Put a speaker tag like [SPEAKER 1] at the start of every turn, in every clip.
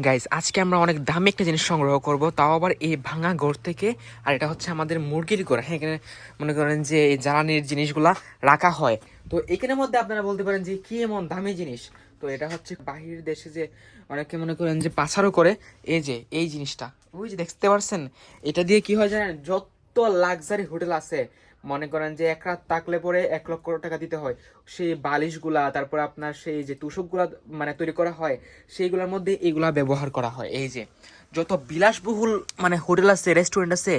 [SPEAKER 1] Guys আজকে আমরা অনেক দামি একটা জিনিস সংগ্রহ করব, তাও আবার এই ভাঙা ঘর থেকে, আর এটা হচ্ছে আমাদের মুরগির ঘর। হ্যাঁ এখানে মনে করেন যে এই জ্বালানির জিনিসগুলা রাখা হয়। তো এখানের মধ্যে আপনারা বলতে পারেন যে কি এমন দামি জিনিস? তো এটা হচ্ছে বাহির দেশে যে অনেকে মনে করেন যে পাচারও করে, এই যে, এই জিনিসটা। ওই যে দেখতে পারছেন? এটা দিয়ে কি হয় জানেন? যত লাক্সারি হোটেল আছে মনে করেন যে এক রাত থাকলে পরে এক লক্ষ টাকা দিতে হয়। সেই বালিশগুলা, তারপর আপনার সেই যে তুষকগুলা মানে তৈরি করা হয়, সেইগুলোর মধ্যে এগুলা ব্যবহার করা হয়। এই যে যত বিলাসবহুল মানে হোটেল আছে রেস্টুরেন্ট আছে,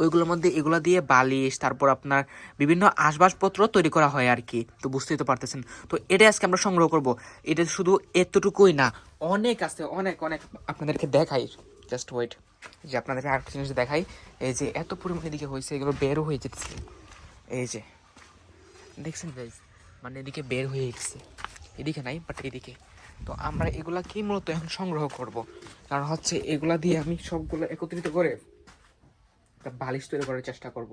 [SPEAKER 1] ওইগুলোর মধ্যে এগুলা দিয়ে বালিশ, তারপর আপনার বিভিন্ন আসবাবপত্র তৈরি করা হয় আর কি। তো বুঝতেই তো পারতেছেন। তো এটা আজকে আমরা সংগ্রহ করব। এটা শুধু এতটুকুই না, অনেক আছে, অনেক অনেক আপনাদেরকে দেখাই। জাস্ট ওয়েট যে আপনাদেরকে আর জিনিস দেখাই। এই যে এত পরিমাণে দিকে হয়েছে এগুলো বেরও হয়ে যেতেছে। এই যে, দেখছেন গাইজ মানে এদিকে বের হয়ে গেছে এদিকে নাই বাট এদিকে। তো আমরা এগুলা কি মূলত এখন সংগ্রহ করব? কারণ হচ্ছে এগুলা দিয়ে আমি সবগুলো একত্রিত করে একটা বালিশ তৈরি করার চেষ্টা করব।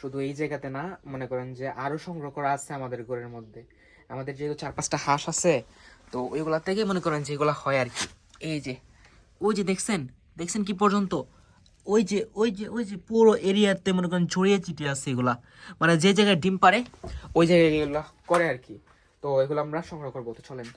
[SPEAKER 1] শুধু এই জায়গাতে না, মনে করেন যে আরও সংগ্রহ করা আছে আমাদের ঘরের মধ্যে। আমাদের যেহেতু চার পাঁচটা হাঁস আছে, তো ওইগুলা থেকে মনে করেন যে এগুলা হয় আর কি। এই যে, ওই যে দেখছেন? দেখছেন কি পর্যন্ত? ওই যে ওই যে ওই যে পুরো এরিয়াতে মনে করেন ছড়িয়ে ছিটিয়ে আছে এগুলা। মানে যে জায়গায় ডিম পারে ওই জায়গায় এগুলা করে আর কি। তো এগুলো আমরা সংগ্রহ করব, তো চলেন।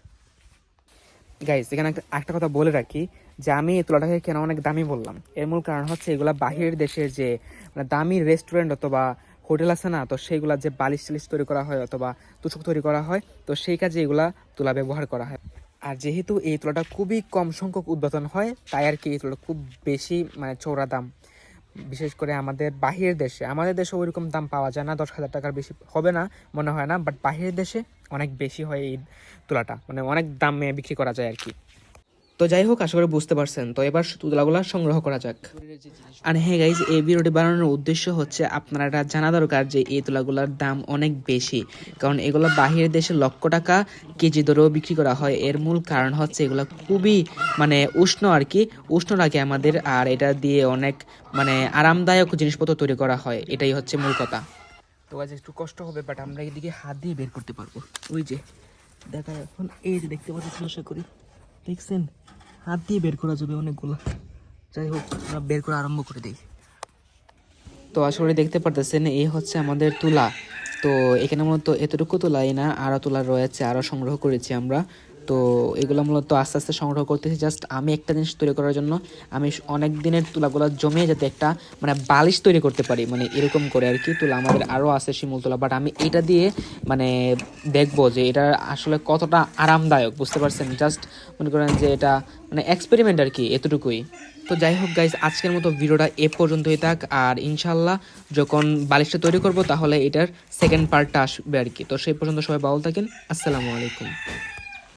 [SPEAKER 1] গাইস এখানে একটা একটা কথা বলে রাখি, যে আমি এই তুলাটাকে কেন অনেক দামি বললাম? এর মূল কারণ হচ্ছে এগুলা বাহিরের দেশের যে মানে দামি রেস্টুরেন্ট অথবা হোটেল আছে না, তো সেইগুলা যে বালিশ টালিশ তৈরি করা হয় অথবা তুষক তৈরি করা হয়, তো সেই কাজে এগুলা তুলা ব্যবহার করা হয়। আর যেহেতু এই তুলাটা খুবই কম সংখ্যক উদ্বোধন হয়, তাই আর কি এই তুলাটা খুব বেশি মানে চৌড়া দাম। বিশেষ করে আমাদের বাহিরের দেশে, আমাদের দেশে ওইরকম দাম পাওয়া যায় না, দশ হাজার টাকার বেশি হবে না, মনে হয় না বাট বাহিরের দেশে অনেক বেশি হয় এই তুলাটা মানে অনেক দামে বিক্রি করা যায় আর কি। তো যাই হোক, আশা করি বুঝতে পারছেন। তো এবার তুলাগুলো সংগ্রহ করা যাক। আর হ্যাঁ গাইজ এই ভিডিওটি বানানোর উদ্দেশ্য হচ্ছে আপনারা জানা দরকার যে এই তুলাগুলোর দাম অনেক বেশি। কারণ এগুলো বাহিরের দেশে লক্ষ টাকা কেজি দরেও বিক্রি করা হয়। এর মূল কারণ হচ্ছে এগুলো খুবই মানে উষ্ণ আর কি। উষ্ণ লাগে আমাদের, আর এটা দিয়ে অনেক মানে আরামদায়ক জিনিসপত্র তৈরি করা হয়। এটাই হচ্ছে মূল কথা। তো আজ একটু কষ্ট হবে বাট আমরা এদিকে হাত দিয়ে বের করতে পারব। ওই যে, দেখা এখন, এই যে দেখতে পাচ্ছি আশা করি। দেখছেন? হাত দিয়ে বের করা যাবে অনেকগুলো। যাই হোক, আমরা বের করা আরম্ভ করে দিই। তো আসলে দেখতে পারতেছেন, এই হচ্ছে আমাদের তুলা। তো এখানে মূলত এতটুকু তুলাই না আরও তুলা রয়েছে আরও সংগ্রহ করেছি আমরা। তো এগুলো মূলত আস্তে আস্তে সংগ্রহ করতেছি। জাস্ট আমি একটা জিনিস তৈরি করার জন্য আমি অনেক দিনের তুলাগুলো জমিয়ে যাতে একটা মানে বালিশ তৈরি করতে পারি মানে এরকম করে আর কি তুলা আমাদের আরও আছে শিমুল তুলা বাট আমি এটা দিয়ে মানে দেখব যে এটা আসলে কতটা আরামদায়ক, বুঝতে পারছেন? জাস্ট মনে করেন যে এটা মানে এক্সপেরিমেন্ট আর কি এতটুকুই। তো যাই হোক গাইজ আজকের মতো ভিডিওটা এ পর্যন্তই থাক, আর ইনশাল্লাহ যখন বালিশটা তৈরি করব তাহলে এটার সেকেন্ড পার্টটা আসবে আর কি তো সেই পর্যন্ত সবাই ভালো থাকেন, আসসালামু আলাইকুম।